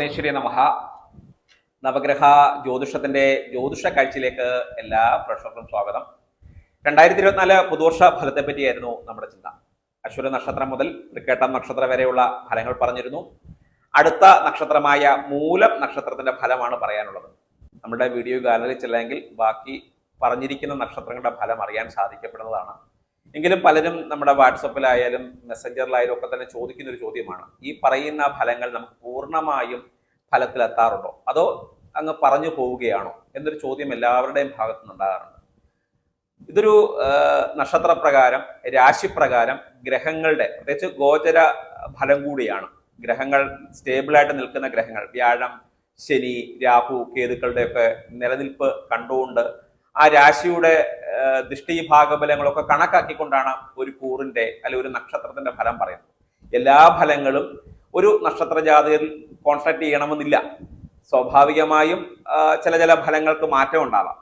ഭുവനേശ്വരി നമഹ നവഗ്രഹ ജ്യോതിഷത്തിന്റെ ജ്യോതിഷ കാഴ്ചയിലേക്ക് എല്ലാ പ്രേക്ഷകർക്കും സ്വാഗതം. രണ്ടായിരത്തി ഇരുപത്തിനാല് പുതുവർഷ ഫലത്തെ പറ്റിയായിരുന്നു നമ്മുടെ ചിന്ത. അശ്വര നക്ഷത്രം മുതൽ തൃക്കേട്ടം നക്ഷത്രം വരെയുള്ള ഫലങ്ങൾ പറഞ്ഞിരുന്നു. അടുത്ത നക്ഷത്രമായ മൂലം നക്ഷത്രത്തിന്റെ ഫലമാണ് പറയാനുള്ളത്. നമ്മുടെ വീഡിയോ ഗാലറി ചെല്ലെങ്കിൽ ബാക്കി പറഞ്ഞിരിക്കുന്ന നക്ഷത്രങ്ങളുടെ ഫലം അറിയാൻ സാധിക്കപ്പെടുന്നതാണ്. എങ്കിലും പലരും നമ്മുടെ വാട്സപ്പിലായാലും മെസ്സഞ്ചറിലായാലും ഒക്കെ തന്നെ ചോദിക്കുന്ന ഒരു ചോദ്യമാണ് ഈ പറയുന്ന ഫലങ്ങൾ നമുക്ക് പൂർണമായും ഫലത്തിലെത്താറുണ്ടോ? അതോ അങ്ങ് പറഞ്ഞു പോവുകയാണോ? എന്നൊരു ചോദ്യം എല്ലാവരുടെയും ഭാഗത്തു നിന്നുണ്ടാകാറുണ്ട്. ഇതൊരു നക്ഷത്രപ്രകാരം രാശിപ്രകാരം ഗ്രഹങ്ങളുടെ പ്രത്യേകിച്ച് ഗോചര ഫലം കൂടിയാണ്. ഗ്രഹങ്ങൾ സ്റ്റേബിളായിട്ട് നിൽക്കുന്ന ഗ്രഹങ്ങൾ വ്യാഴം ശനി രാഹു കേതുക്കളുടെയൊക്കെ നിലനിൽപ്പ് കണ്ടുകൊണ്ട് ആ രാശിയുടെ ദൃഷ്ടി ഭാഗബലങ്ങളൊക്കെ കണക്കാക്കിക്കൊണ്ടാണ് ഒരു കൂറിന്റെ അല്ലെ ഒരു നക്ഷത്രത്തിന്റെ ഫലം പറയുന്നത്. എല്ലാ ഫലങ്ങളും ഒരു നക്ഷത്ര ജാതകയിൽ കോൺസെൻട്രേറ്റ് ചെയ്യണമെന്നില്ല. സ്വാഭാവികമായും ചില ചില ഫലങ്ങൾക്ക് മാറ്റം ഉണ്ടാവാം.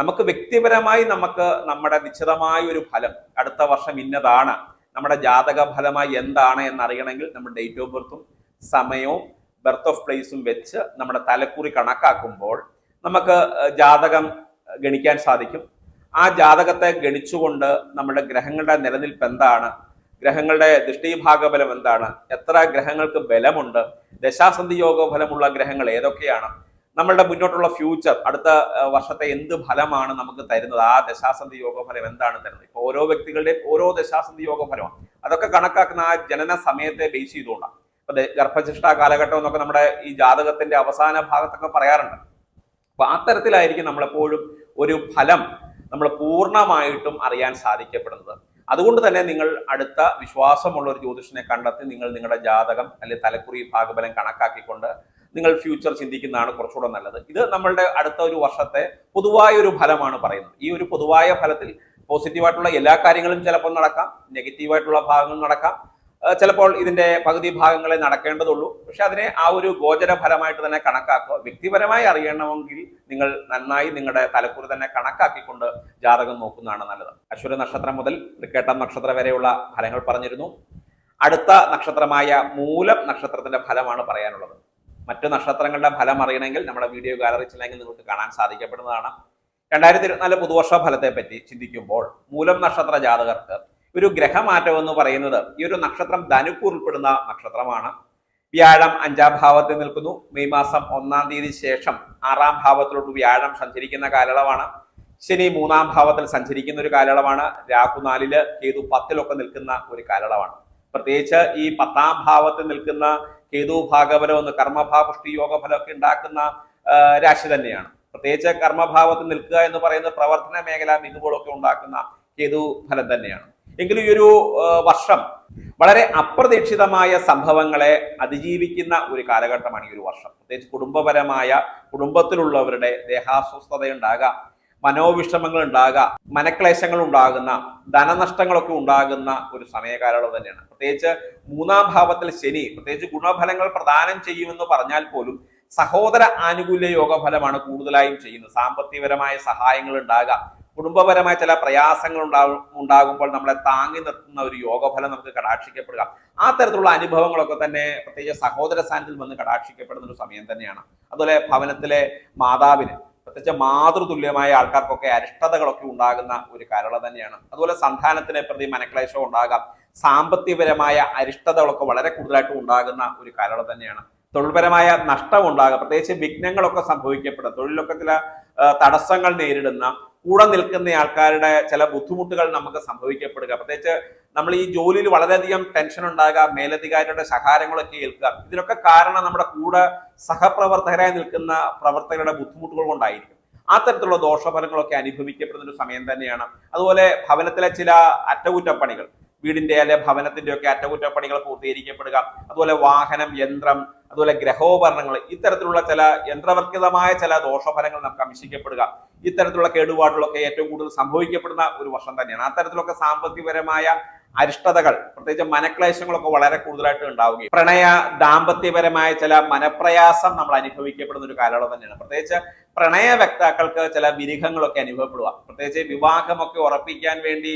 നമുക്ക് വ്യക്തിപരമായി നമുക്ക് നമ്മുടെ നിശ്ചിതമായ ഒരു ഫലം അടുത്ത വർഷം ഇന്നതാണ് നമ്മുടെ ജാതക ഫലമായി എന്താണ് എന്നറിയണമെങ്കിൽ നമ്മുടെ ഡേറ്റ് ഓഫ് ബർത്തും സമയവും ബർത്ത് ഓഫ് പ്ലേസും വെച്ച് നമ്മുടെ തലക്കുറി കണക്കാക്കുമ്പോൾ നമുക്ക് ജാതകം ഗണിക്കാൻ സാധിക്കും. ആ ജാതകത്തെ ഗണിച്ചുകൊണ്ട് നമ്മുടെ ഗ്രഹങ്ങളുടെ നിലനിൽപ്പ് എന്താണ്? ഗ്രഹങ്ങളുടെ ദൃഷ്ടിഭാഗബലം എന്താണ്? എത്ര ഗ്രഹങ്ങൾക്ക് ബലമുണ്ട്? ദശാസന്ധി യോഗ ഫലമുള്ള ഗ്രഹങ്ങൾ ഏതൊക്കെയാണ്? നമ്മളുടെ മുന്നോട്ടുള്ള ഫ്യൂച്ചർ അടുത്ത വർഷത്തെ എന്ത് ഫലമാണ് നമുക്ക് തരുന്നത്? ആ ദശാസന്ധി യോഗഫലം എന്താണ് തരുന്നത്? ഇപ്പൊ ഓരോ വ്യക്തികളുടെയും ഓരോ ദശാസന്ധി യോഗഫലമാണ് അതൊക്കെ കണക്കാക്കുന്ന ആ ജനന സമയത്തെ ബേസ് ചെയ്തുകൊണ്ടാണ്. ഇപ്പൊ ഗർഭശിഷ്ട കാലഘട്ടം എന്നൊക്കെ നമ്മുടെ ഈ ജാതകത്തിന്റെ അവസാന ഭാഗത്തൊക്കെ പറയാറുണ്ട്. അപ്പൊ അത്തരത്തിലായിരിക്കും നമ്മളെപ്പോഴും ഒരു ഫലം നമ്മൾ പൂർണമായിട്ടും അറിയാൻ സാധിക്കപ്പെടുന്നത്. അതുകൊണ്ട് തന്നെ നിങ്ങൾ അടുത്ത വിശ്വാസമുള്ള ഒരു ജ്യോതിഷനെ കണ്ടെത്തി നിങ്ങൾ നിങ്ങളുടെ ജാതകം അല്ലെങ്കിൽ തലക്കുറി ഭാഗബലം കണക്കാക്കിക്കൊണ്ട് നിങ്ങൾ ഫ്യൂച്ചർ ചിന്തിക്കുന്നതാണ് കുറച്ചുകൂടെ നല്ലത്. ഇത് നമ്മളുടെ അടുത്ത ഒരു വർഷത്തെ പൊതുവായ ഒരു ഫലമാണ് പറയുന്നത്. ഈ ഒരു പൊതുവായ ഫലത്തിൽ പോസിറ്റീവായിട്ടുള്ള എല്ലാ കാര്യങ്ങളും ചിലപ്പോൾ നടക്കാം നെഗറ്റീവായിട്ടുള്ള ഭാഗങ്ങൾ നടക്കാം ചിലപ്പോൾ ഇതിന്റെ പകുതി ഭാഗങ്ങളെ നടക്കേണ്ടതുള്ളൂ. പക്ഷെ അതിനെ ആ ഒരു ഗോചര ഫലമായിട്ട് തന്നെ കണക്കാക്കുക. വ്യക്തിപരമായി അറിയണമെങ്കിൽ നിങ്ങൾ നന്നായി നിങ്ങളുടെ തലക്കുറി തന്നെ കണക്കാക്കിക്കൊണ്ട് ജാതകം നോക്കുന്നതാണ് നല്ലത്. അശ്വര നക്ഷത്രം മുതൽ തൃക്കേട്ടം നക്ഷത്രം വരെയുള്ള ഫലങ്ങൾ പറഞ്ഞിരുന്നു. അടുത്ത നക്ഷത്രമായ മൂലം നക്ഷത്രത്തിന്റെ ഫലമാണ് പറയാനുള്ളത്. മറ്റു നക്ഷത്രങ്ങളുടെ ഫലം അറിയണമെങ്കിൽ നമ്മുടെ വീഡിയോ ഗാലറി ചെല്ലെങ്കിൽ നിങ്ങൾക്ക് കാണാൻ സാധിക്കപ്പെടുന്നതാണ്. രണ്ടായിരത്തി ഇരുപത്തിനാല് പുതുവർഷ ഫലത്തെ പറ്റി ചിന്തിക്കുമ്പോൾ മൂലം നക്ഷത്ര ജാതകർക്ക് ഒരു ഗ്രഹമാറ്റം എന്ന് പറയുന്നത് ഈ ഒരു നക്ഷത്രം ധനുക്ക് ഉൾപ്പെടുന്ന നക്ഷത്രമാണ്. വ്യാഴം അഞ്ചാം ഭാവത്തിൽ നിൽക്കുന്നു. മെയ് മാസം ഒന്നാം തീയതി ശേഷം ആറാം ഭാവത്തിലോട്ട് വ്യാഴം സഞ്ചരിക്കുന്ന കാലയളവാണ്. ശനി മൂന്നാം ഭാവത്തിൽ സഞ്ചരിക്കുന്ന ഒരു കാലയളവാണ്. രാഹു നാലിൽ കേതു പത്തിലൊക്കെ നിൽക്കുന്ന ഒരു കാലയളവാണ്. പ്രത്യേകിച്ച് ഈ പത്താം ഭാവത്തിൽ നിൽക്കുന്ന കേതു ഭാഗബലം എന്ന് കർമ്മഭാപുഷ്ടി യോഗഫലമൊക്കെ ഉണ്ടാക്കുന്ന രാശി തന്നെയാണ്. പ്രത്യേകിച്ച് കർമ്മഭാവത്തിൽ നിൽക്കുക എന്ന് പറയുന്നത് പ്രവർത്തന മേഖല മികവുകളൊക്കെ ഉണ്ടാക്കുന്ന കേതു ഫലം തന്നെയാണ്. എങ്കിലും ഈ ഒരു വർഷം വളരെ അപ്രതീക്ഷിതമായ സംഭവങ്ങളെ അതിജീവിക്കുന്ന ഒരു കാലഘട്ടമാണ് ഈ ഒരു വർഷം. പ്രത്യേകിച്ച് കുടുംബപരമായ കുടുംബത്തിലുള്ളവരുടെ ദേഹാസ്വസ്ഥതയുണ്ടാകാം മനോവിഷമങ്ങൾ ഉണ്ടാകാം മനക്ലേശങ്ങൾ ഉണ്ടാകുന്ന ധനനഷ്ടങ്ങളൊക്കെ ഉണ്ടാകുന്ന ഒരു സമയകാലയളവ് തന്നെയാണ്. പ്രത്യേകിച്ച് മൂന്നാം ഭാവത്തിൽ ശനി പ്രത്യേകിച്ച് ഗുണഫലങ്ങൾ പ്രദാനം ചെയ്യുമെന്ന് പറഞ്ഞാൽ പോലും സഹോദര ആനുകൂല്യ യോഗഫലമാണ് കൂടുതലായും ചെയ്യുന്നത്. സാമ്പത്തികപരമായ സഹായങ്ങൾ ഉണ്ടാകാം കുടുംബപരമായ ചില പ്രയാസങ്ങൾ ഉണ്ടാകും ഉണ്ടാകുമ്പോൾ നമ്മളെ താങ്ങി നിർത്തുന്ന ഒരു യോഗഫലം നമുക്ക് കടാക്ഷിക്കപ്പെടുക. ആ തരത്തിലുള്ള അനുഭവങ്ങളൊക്കെ തന്നെ പ്രത്യേകിച്ച് സഹോദര സ്ഥാനത്തിൽ വന്ന് കടാക്ഷിക്കപ്പെടുന്ന ഒരു സമയം തന്നെയാണ്. അതുപോലെ ഭവനത്തിലെ മാതാവിന് പ്രത്യേകിച്ച് മാതൃതുല്യമായ ആൾക്കാർക്കൊക്കെ അരിഷ്ടതകളൊക്കെ ഉണ്ടാകുന്ന ഒരു കാലള തന്നെയാണ്. അതുപോലെ സന്താനത്തിനെ പ്രതി മനക്ലേശം ഉണ്ടാകാം. സാമ്പത്തികപരമായ അരിഷ്ടതകളൊക്കെ വളരെ കൂടുതലായിട്ട് ഉണ്ടാകുന്ന ഒരു കാലള തന്നെയാണ്. തൊഴിൽപരമായ നഷ്ടം ഉണ്ടാകുക പ്രത്യേകിച്ച് വിഘ്നങ്ങളൊക്കെ സംഭവിക്കപ്പെടുക തൊഴിലൊക്കെ ചില തടസ്സങ്ങൾ നേരിടുന്ന കൂടെ നിൽക്കുന്ന ആൾക്കാരുടെ ചില ബുദ്ധിമുട്ടുകൾ നമുക്ക് സംഭവിക്കപ്പെടുക. പ്രത്യേകിച്ച് നമ്മൾ ഈ ജോലിയിൽ വളരെയധികം ടെൻഷൻ ഉണ്ടാകുക മേലധികാരിയുടെ സഹാരങ്ങളൊക്കെ ഏൽക്കുക. ഇതിനൊക്കെ കാരണം നമ്മുടെ കൂടെ സഹപ്രവർത്തകരായി നിൽക്കുന്ന പ്രവർത്തകരുടെ ബുദ്ധിമുട്ടുകൾ കൊണ്ടായിരിക്കും. ആ തരത്തിലുള്ള ദോഷഫലങ്ങളൊക്കെ അനുഭവിക്കപ്പെടുന്ന ഒരു സമയം തന്നെയാണ്. അതുപോലെ ഭവനത്തിലെ ചില അറ്റകുറ്റപ്പണികൾ. വീടിന്റെ അല്ലെ ഭവനത്തിന്റെ ഒക്കെ അറ്റകുറ്റപ്പണികൾ പൂർത്തീകരിക്കപ്പെടുക അതുപോലെ വാഹനം യന്ത്രം അതുപോലെ ഗ്രഹോപകരണങ്ങൾ ഇത്തരത്തിലുള്ള ചില യന്ത്രവർക്കിതമായ ചില ദോഷഫലങ്ങൾ നമുക്ക് അമിഷിക്കപ്പെടുക ഇത്തരത്തിലുള്ള കേടുപാടുകളൊക്കെ ഏറ്റവും കൂടുതൽ സംഭവിക്കപ്പെടുന്ന ഒരു വർഷം തന്നെയാണ്. അത്തരത്തിലൊക്കെ സാമ്പത്തികപരമായ അരിഷ്ടതകൾ പ്രത്യേകിച്ച് മനക്ലേശങ്ങളൊക്കെ വളരെ കൂടുതലായിട്ട് ഉണ്ടാവുകയും പ്രണയ ദാമ്പത്യപരമായ ചില മനപ്രയാസം നമ്മൾ അനുഭവിക്കപ്പെടുന്ന ഒരു കാലയളവ് തന്നെയാണ്. പ്രത്യേകിച്ച് പ്രണയ വ്യക്താക്കൾക്ക് ചില വിരുഹങ്ങളൊക്കെ അനുഭവപ്പെടുക. പ്രത്യേകിച്ച് വിവാഹമൊക്കെ ഉറപ്പിക്കാൻ വേണ്ടി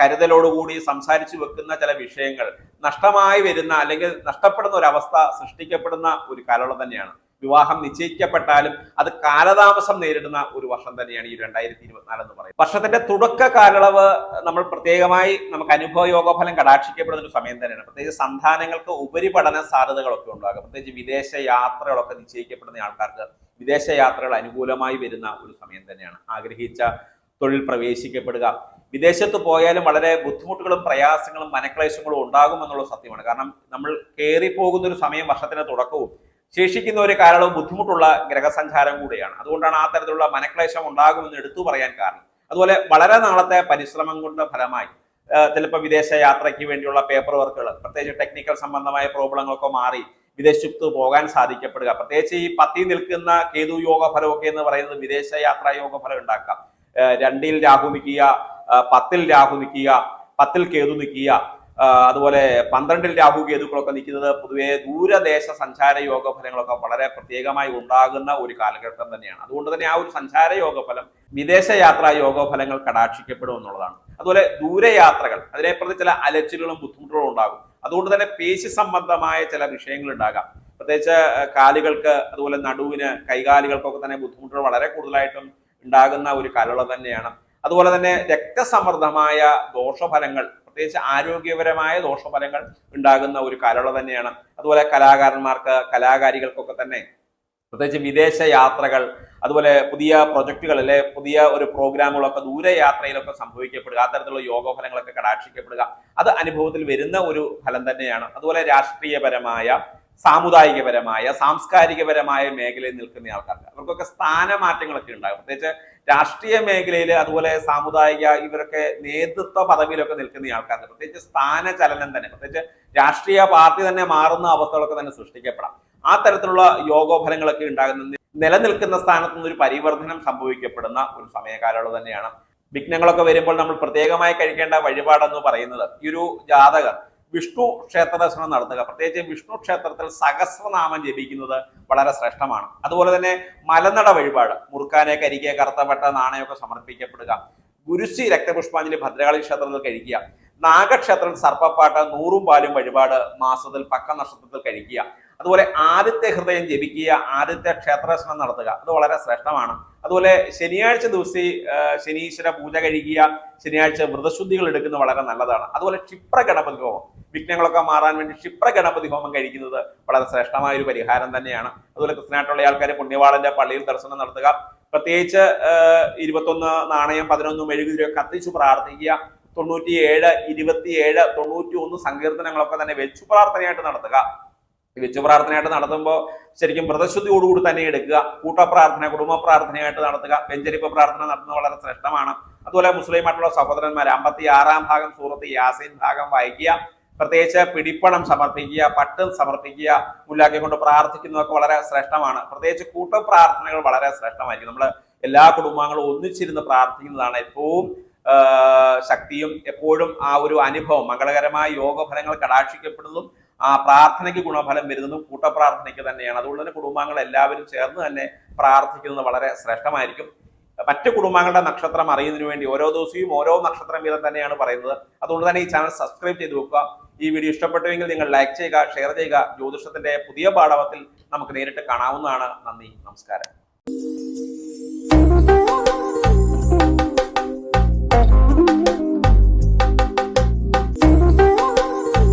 കരുതലോടുകൂടി സംസാരിച്ചു വെക്കുന്ന ചില വിഷയങ്ങൾ നഷ്ടമായി വരുന്ന അല്ലെങ്കിൽ നഷ്ടപ്പെടുന്ന ഒരു അവസ്ഥ സൃഷ്ടിക്കപ്പെടുന്ന ഒരു കാലയളവ് തന്നെയാണ്. വിവാഹം നിശ്ചയിക്കപ്പെട്ടാലും അത് കാലതാമസം നേരിടുന്ന ഒരു വർഷം തന്നെയാണ് ഈ രണ്ടായിരത്തി ഇരുപത്തിനാല് എന്ന് പറയുന്നത്. വർഷത്തിന്റെ തുടക്ക കാലയളവ് നമ്മൾ പ്രത്യേകമായി നമുക്ക് അനുഭവ യോഗഫലം കടാക്ഷിക്കപ്പെടുന്ന ഒരു സമയം തന്നെയാണ്. പ്രത്യേകിച്ച് സന്താനങ്ങൾക്ക് ഉപരിപഠന സാധ്യതകളൊക്കെ ഉണ്ടാകും. പ്രത്യേകിച്ച് വിദേശ യാത്രകളൊക്കെ നിശ്ചയിക്കപ്പെടുന്ന ആൾക്കാർക്ക് വിദേശ യാത്രകൾ അനുകൂലമായി വരുന്ന ഒരു സമയം തന്നെയാണ്. ആഗ്രഹിച്ച തൊഴിൽ പ്രവേശിക്കപ്പെടുക വിദേശത്ത് പോയാലും വളരെ ബുദ്ധിമുട്ടുകളും പ്രയാസങ്ങളും മനക്ലേശങ്ങളും ഉണ്ടാകുമെന്നുള്ള സത്യമാണ്. കാരണം നമ്മൾ കയറി പോകുന്ന ഒരു സമയം വർഷത്തിന്റെ തുടക്കവും ശേഷിക്കുന്ന ഒരു കാലവും ബുദ്ധിമുട്ടുള്ള ഗ്രഹസഞ്ചാരം കൂടിയാണ്. അതുകൊണ്ടാണ് ആ തരത്തിലുള്ള മനക്ലേശം ഉണ്ടാകുമെന്ന് എടുത്തു പറയാൻ കാരണം. അതുപോലെ വളരെ നാളത്തെ പരിശ്രമം കൊണ്ട് ഫലമായി ചിലപ്പോൾ വിദേശ യാത്രയ്ക്ക് വേണ്ടിയുള്ള പേപ്പർ വർക്കുകൾ പ്രത്യേകിച്ച് ടെക്നിക്കൽ സംബന്ധമായ പ്രോബ്ലങ്ങളൊക്കെ മാറി വിദേശത്ത് പോകാൻ സാധിക്കപ്പെടുക. പ്രത്യേകിച്ച് ഈ പത്തി നിൽക്കുന്ന കേതു യോഗ ഫലമൊക്കെ എന്ന് പറയുന്നത് വിദേശ യാത്രാ യോഗ ഫലം ഉണ്ടാക്കാം. രണ്ടിൽ രാഹു നിൽക്കുക ആ, പത്തിൽ രാഹു നിൽക്കുക പത്തിൽ കേതു നിൽക്കുക അതുപോലെ പന്ത്രണ്ടിൽ രാഹു കേതുക്കളൊക്കെ നിൽക്കുന്നത് പൊതുവെ ദൂരദേശ സഞ്ചാര യോഗ ഫലങ്ങളൊക്കെ വളരെ പ്രത്യേകമായി ഉണ്ടാകുന്ന ഒരു കാലഘട്ടം തന്നെയാണ്. അതുകൊണ്ട് തന്നെ ആ ഒരു സഞ്ചാര യോഗ ഫലം വിദേശ യാത്രാ യോഗ ഫലങ്ങൾ കടാക്ഷിക്കപ്പെടും എന്നുള്ളതാണ്. അതുപോലെ ദൂരയാത്രകൾ അതിനെപ്രതി ചില അലച്ചിലുകളും ബുദ്ധിമുട്ടുകളും ഉണ്ടാകും. അതുകൊണ്ട് തന്നെ പേശി സംബന്ധമായ ചില വിഷയങ്ങൾ ഉണ്ടാകാം. പ്രത്യേകിച്ച് കാലുകൾക്ക് അതുപോലെ നടുവിന് കൈകാലുകൾക്കൊക്കെ തന്നെ ബുദ്ധിമുട്ടുകൾ വളരെ കൂടുതലായിട്ടും ഉണ്ടാകുന്ന ഒരു കാലയളവ് തന്നെയാണ്. അതുപോലെ തന്നെ രക്തസമ്മർദ്ദമായ ദോഷഫലങ്ങൾ പ്രത്യേകിച്ച് ആരോഗ്യപരമായ ദോഷഫലങ്ങൾ ഉണ്ടാകുന്ന ഒരു കാലയളവ് തന്നെയാണ്. അതുപോലെ കലാകാരന്മാർക്ക് കലാകാരികൾക്കൊക്കെ തന്നെ പ്രത്യേകിച്ച് വിദേശ യാത്രകൾ അതുപോലെ പുതിയ പ്രൊജക്ടുകൾ അല്ലെ പുതിയ ഒരു പ്രോഗ്രാമുകളൊക്കെ ദൂരയാത്രയിലൊക്കെ സംഭവിക്കപ്പെടുക അത്തരത്തിലുള്ള യോഗഫലങ്ങളൊക്കെ കടാക്ഷിക്കപ്പെടുക അത് അനുഭവത്തിൽ വരുന്ന ഒരു ഫലം തന്നെയാണ്. അതുപോലെ രാഷ്ട്രീയപരമായ സാമുദായികപരമായ സാംസ്കാരികപരമായ മേഖലയിൽ നിൽക്കുന്ന ആൾക്കാർക്ക്. അവർക്കൊക്കെ സ്ഥാനമാറ്റങ്ങളൊക്കെ ഉണ്ടാകും. പ്രത്യേകിച്ച് രാഷ്ട്രീയ മേഖലയിൽ അതുപോലെ സാമുദായിക ഇവരൊക്കെ നേതൃത്വ പദവിയിലൊക്കെ നിൽക്കുന്ന ആൾക്കാർക്ക് പ്രത്യേകിച്ച് സ്ഥാനചലനം തന്നെ പ്രത്യേകിച്ച് രാഷ്ട്രീയ പാർട്ടി തന്നെ മാറുന്ന അവസ്ഥകളൊക്കെ തന്നെ സൃഷ്ടിക്കപ്പെടാം. ആ തരത്തിലുള്ള യോഗോഫലങ്ങളൊക്കെ ഉണ്ടാകുന്ന നിലനിൽക്കുന്ന സ്ഥാനത്ത് നിന്ന് ഒരു പരിവർത്തനം സംഭവിക്കപ്പെടുന്ന ഒരു സമയകാലയളവ് തന്നെയാണ്. വിഘ്നങ്ങളൊക്കെ വരുമ്പോൾ നമ്മൾ പ്രത്യേകമായി കഴിക്കേണ്ട വഴിപാടെന്ന് പറയുന്നത് ഈ ഒരു ജാതകർ വിഷ്ണു ക്ഷേത്ര ദർശനം നടത്തുക. പ്രത്യേകിച്ച് വിഷ്ണു ക്ഷേത്രത്തിൽ സഹസ്രനാമം ജപിക്കുന്നത് വളരെ ശ്രേഷ്ഠമാണ്. അതുപോലെ തന്നെ മലനട വഴിപാട് മുറുക്കാനെ കരിക്കുക കറുത്തപ്പെട്ട നാണയമൊക്കെ സമർപ്പിക്കപ്പെടുക. ഗുരുസി രക്തപുഷ്പാഞ്ജലി ഭദ്രകാളി ക്ഷേത്രത്തിൽ കഴിക്കുക. നാഗക്ഷേത്രം സർപ്പപ്പാട്ട് നൂറും പാലും വഴിപാട് മാസത്തിൽ പക്ക നക്ഷത്രത്തിൽ കഴിക്കുക. അതുപോലെ ആദ്യത്തെ ഹൃദയം ജപിക്കുക ആദ്യത്തെ ക്ഷേത്രദർശനം നടത്തുക. അത് വളരെ ശ്രേഷ്ഠമാണ്. അതുപോലെ ശനിയാഴ്ച ദിവസം ശനീശ്വര പൂജ കഴിക്കുക ശനിയാഴ്ച വ്രതശുദ്ധികൾ എടുക്കുന്നത് വളരെ നല്ലതാണ്. അതുപോലെ ക്ഷിപ്ര ഗണപതി ഹോമം. വിഘ്നങ്ങളൊക്കെ മാറാൻ വേണ്ടി ക്ഷിപ്ര ഗണപതി ഹോമം കഴിക്കുന്നത് വളരെ ശ്രേഷ്ഠമായ ഒരു പരിഹാരം തന്നെയാണ്. അതുപോലെ ക്രിസ്ത്യനായിട്ടുള്ള ആൾക്കാർ പുണ്യവാളന്റെ പള്ളിയിൽ ദർശനം നടത്തുക. പ്രത്യേകിച്ച് ഇരുപത്തൊന്ന് നാണയം പതിനൊന്ന് മെഴുകുതിരിയോ കത്തിച്ചു പ്രാർത്ഥിക്കുക. തൊണ്ണൂറ്റിയേഴ് ഇരുപത്തിയേഴ് തൊണ്ണൂറ്റി ഒന്ന് സങ്കീർത്തനങ്ങളൊക്കെ തന്നെ വെച്ചു പ്രാർത്ഥനയായിട്ട് നടത്തുക. വെച്ചു പ്രാർത്ഥനയായിട്ട് നടത്തുമ്പോൾ ശരിക്കും വ്രതശുദ്ധിയോടുകൂടി തന്നെ എടുക്കുക. കൂട്ടപ്രാർത്ഥന കുടുംബ പ്രാർത്ഥനയായിട്ട് നടത്തുക. വെഞ്ചരിപ്പ് പ്രാർത്ഥന നടത്തുന്നത് വളരെ ശ്രേഷ്ഠമാണ്. അതുപോലെ മുസ്ലിമായിട്ടുള്ള സഹോദരന്മാർ അമ്പത്തി ആറാം ഭാഗം സൂറത്ത് യാസീൻ ഭാഗം വായിക്കുക. പ്രത്യേകിച്ച് പിടിപ്പണം സമർപ്പിക്കുക പട്ടും സമർപ്പിക്കുക മുല്ലാക്കി കൊണ്ട് പ്രാർത്ഥിക്കുന്നതൊക്കെ വളരെ ശ്രേഷ്ഠമാണ്. പ്രത്യേകിച്ച് കൂട്ട പ്രാർത്ഥനകൾ വളരെ ശ്രേഷ്ഠമായിരിക്കും. നമ്മൾ എല്ലാ കുടുംബാംഗങ്ങളും ഒന്നിച്ചിരുന്ന് പ്രാർത്ഥിക്കുന്നതാണ് ഏറ്റവും ശക്തിയും എപ്പോഴും ആ ഒരു അനുഭവം. മംഗളകരമായ യോഗഫലങ്ങൾ കടാക്ഷിക്കപ്പെടുന്നതും ആ പ്രാർത്ഥനയ്ക്ക് ഗുണഫലം വരുന്നതും കൂട്ടപ്രാർത്ഥനയ്ക്ക് തന്നെയാണ്. അതുകൊണ്ട് തന്നെ കുടുംബാംഗങ്ങൾ എല്ലാവരും ചേർന്ന് തന്നെ പ്രാർത്ഥിക്കുന്നത് വളരെ ശ്രേഷ്ഠമായിരിക്കും. മറ്റു കുടുംബാംഗങ്ങളുടെ നക്ഷത്രം അറിയുന്നതിന് വേണ്ടി ഓരോ ദിവസവും ഓരോ നക്ഷത്രം വീതം തന്നെയാണ് പറയുന്നത്. അതുകൊണ്ട് തന്നെ ഈ ചാനൽ സബ്സ്ക്രൈബ് ചെയ്ത് വെക്കുക. ഈ വീഡിയോ ഇഷ്ടപ്പെട്ടുവെങ്കിൽ നിങ്ങൾ ലൈക്ക് ചെയ്യുക ഷെയർ ചെയ്യുക. ജ്യോതിഷത്തിന്റെ പുതിയ പാഠവത്തിൽ നമുക്ക് നേരിട്ട് കാണാവുന്നതാണ്. നന്ദി നമസ്കാരം.